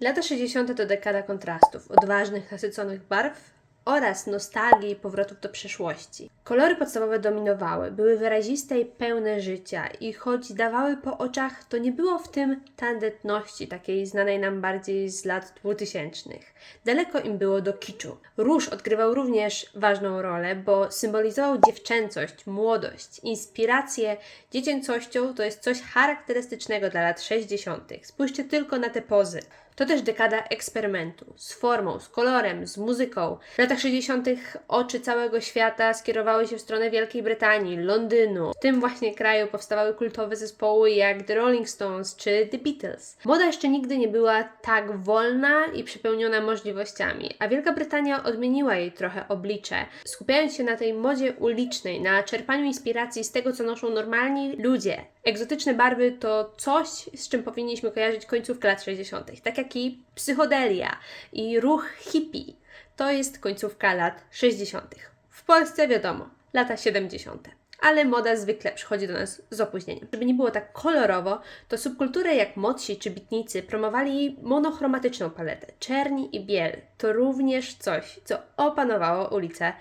Lata 60. to dekada kontrastów, odważnych, nasyconych barw oraz nostalgii i powrotów do przeszłości. Kolory podstawowe dominowały, były wyraziste i pełne życia i choć dawały po oczach, to nie było w tym tandetności, takiej znanej nam bardziej z lat 2000. Daleko im było do kiczu. Róż odgrywał również ważną rolę, bo symbolizował dziewczęcość, młodość, inspirację. Dziecięcością to jest coś charakterystycznego dla lat 60. Spójrzcie tylko na te pozy. To też dekada eksperymentu z formą, z kolorem, z muzyką. W latach 60. oczy całego świata skierowały się w stronę Wielkiej Brytanii, Londynu. W tym właśnie kraju powstawały kultowe zespoły jak The Rolling Stones czy The Beatles. Moda jeszcze nigdy nie była tak wolna i przepełniona możliwościami, a Wielka Brytania odmieniła jej trochę oblicze, skupiając się na tej modzie ulicznej, na czerpaniu inspiracji z tego, co noszą normalni ludzie. Egzotyczne barwy to coś, z czym powinniśmy kojarzyć końcówkę lat 60., tak jak i psychodelia i ruch hippie. To jest końcówka lat 60. W Polsce wiadomo, lata 70. Ale moda zwykle przychodzi do nas z opóźnieniem. Żeby nie było tak kolorowo, to subkultury jak modsi czy bitnicy promowali monochromatyczną paletę, czerni i biel. To również coś, co opanowało ulicę